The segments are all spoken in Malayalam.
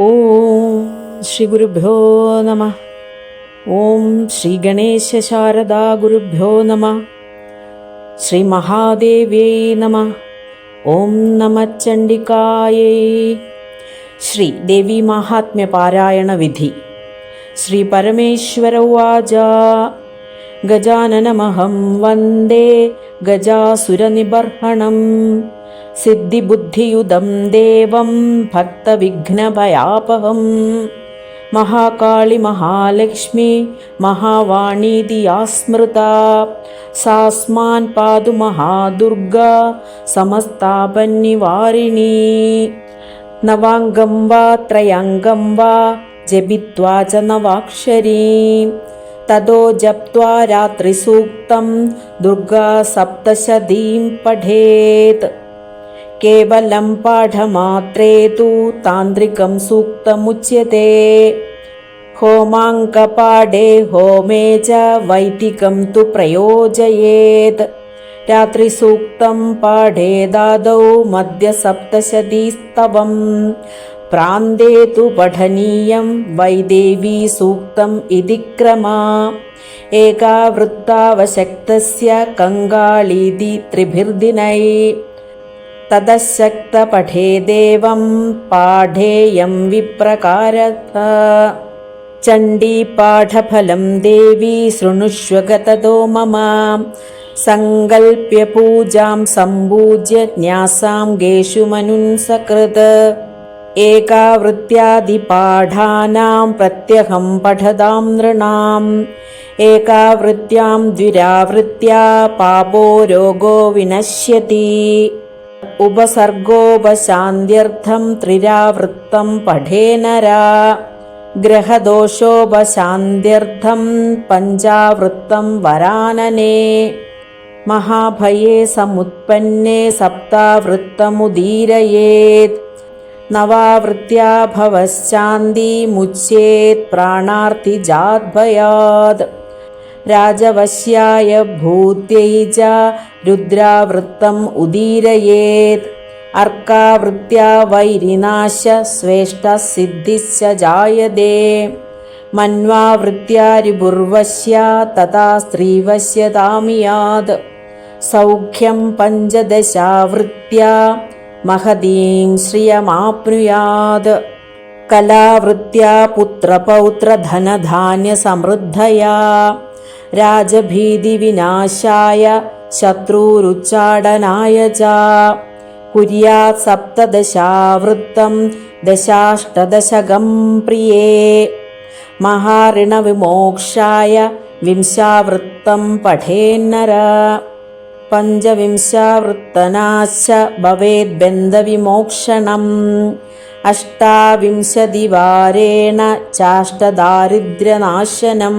ഓം ശ്രീ ഗുരുഭ്യോ നമ. ഓം ശ്രീ ഗണേശ ശാരദാ ഗുരുഭ്യോ നമ. ശ്രീ മഹാദേവ്യൈ നമ. ഓം നമ ചണ്ഡികായൈ. ശ്രീ ദേവി മാഹാത്മ്യ പാരായണ വിധി. ശ്രീ പരമേശ്വര ഉവാച. ഗജാനനമഹം വന്ദേ ഗജാസുരനിബർഹണം. സിദ്ധിബുദ്ധിയുദം ദേവം ഭക്തവിഘ്നഭയാപഹം മഹാകാളി മഹാലക്ഷ്മി മഹാവാണീതി യാ സ്മൃത സാസ്മാൻ പാതു മഹാദുർഗ സമസ്താപന്നിവാരിണി. നവാംഗം വാ ത്രയാംഗം വാ ജപിത്വാ ച दुर्गा തതോ ജപ്ത്വാ केवलं पाठमात्रे तु तान्त्रिकं सूक्तमुच्यते। होमाङ्कपाडे होमे च वैदिकं तु प्रयोजयेत्। रात्रिसूक्तं पाठे दादौ मध्यसप्तशतीस्तवम् प्रान्ते तु पठनीयं वैदेवी सूक्तम् इति क्रमा। एका वृत्तावशक्तस्य कङ्गालीति त्रिभिर्दिनै। കങ്കാളീതി ത്രിഭിർദിനൈ തതശക്തപഠേദേവം പാഠേയം വിപ്രകാരത देवी ദേവി ശൃണുഷ്വഗതോ മമ. സങ്കൽപ്യ പൂജാം സമ്പൂജ്യ ന്യാസാം ഗേഷു മനുൻസകൃത് ഏകാവൃത്യാദിപാഠാനാം പ്രത്യഹം പഠതാം നൃണാം. ഏകാവൃത്യാം ദ്വിരാവൃത്യാ പാപോ രോഗോ വിനശ്യതി. उपसर्गोपशान्त्यर्थं त्रिरावृत्तं पढे नरा। गृहदोषो पञ्चावृत्तं वरानने। महाभये समुत्पन्ने सप्तावृत्तमुदीरयेत्। नवावृत्त्या भवश्चान्दीमुच्येत् प्राणार्तिजाद्भयात्। രാജവശ്യായ ഭൂത്യൈ ച രുദ്രാവൃത്തം ഉദീരയേത്. അർക്കാവൃത്യാ വൈരിനാശ ശ്രേഷ്ഠ സിദ്ധിശ്ച ജായതേ. മന്വാവൃത്യാ രിപുർവശ്യ തഥാ സ്ത്രീവശ്യതാമിയാത് സൗഖ്യം പഞ്ചദശാവൃത്യാ മഹതീം ശ്രിയമാപ്നുയാത്. കലാവൃത്യാ പുത്രപൗത്രധനധാന്യസമൃദ്ധയാ രാജഭീതിവിനാശായ ശത്രുരുച്ചാടനായ ച കുര്യാത് സപ്തദശാവൃത്തം ദശാഷ്ടദശകം പ്രിയേ. മഹാഋണവിമോക്ഷായ വിംശാവൃത്തം പഠേന്നര പഞ്ചവിംശാവൃത്തനാശ്ച ഭവേദ്ബന്ധവിമോക്ഷണം. അഷ്ടാവിംശതിവാരേണ ചാഷ്ടദാരിദ്ര്യനാശനം.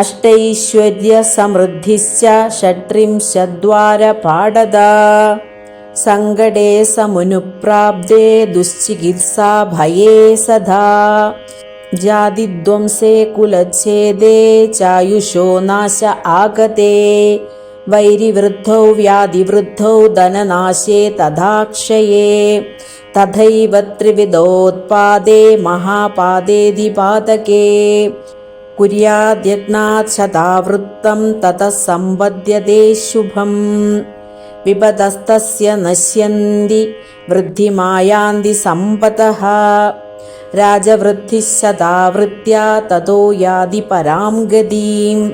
अष्टैश्वर्यसमृद्धिश्च षट्रिंशद्वारपाडदा सङ्गडे समुनुप्राप्ते दुश्चिकित्साभये सदा। जातिध्वंसे कुलच्छेदे चायुषो नाश आगते। वैरिवृद्धौ व्याधिवृद्धौ धननाशे तथाक्षये तथैव त्रिविधोत्पादे महापादेऽधिपादके। ശതാവൃത്തം തതഃ സമ്പദ്യത്തെ ശുഭം. വിപദസ്തസ്യ നശ്യന്തി വൃദ്ധിമായാന്തി സമ്പതഃ. രാജവൃദ്ധിः ശതാവൃത്യാ തതോ യാതി പരാം ഗതിം.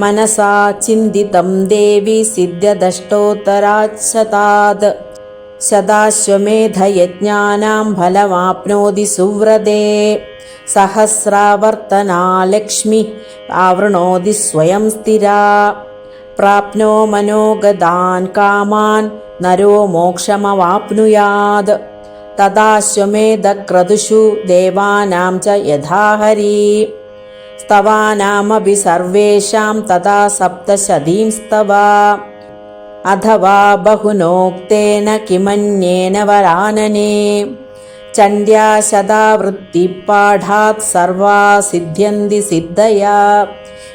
മനസാ ചിന്തിതം ദേവി സിദ്ധ്യദഷ്ടോത്തരാശതാത് ശതാശ്വമേധയജ്ഞാനാം सहस्रावर्तना लक्ष्मी आवृणोति स्वयं स्थिरा प्राप्नो मनोगदान् कामान् नरो मोक्षमवाप्नुयात् तदाश्वमेधक्रतुषु देवानां च यथा हरी स्तवानामपि सर्वेषां तदा सप्तशतीं स्तवा अथवा बहुनोक्तेन किमन्येन वरानने चण्ड्या सदा वृत्तिपाठात् सर्वा सिद्ध्यन्ति सिद्धया।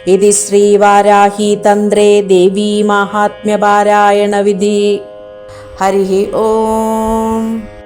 यदि श्रीवाराहीतन्द्रे देवीमाहात्म्यपारायणविधि हरिः ओम्।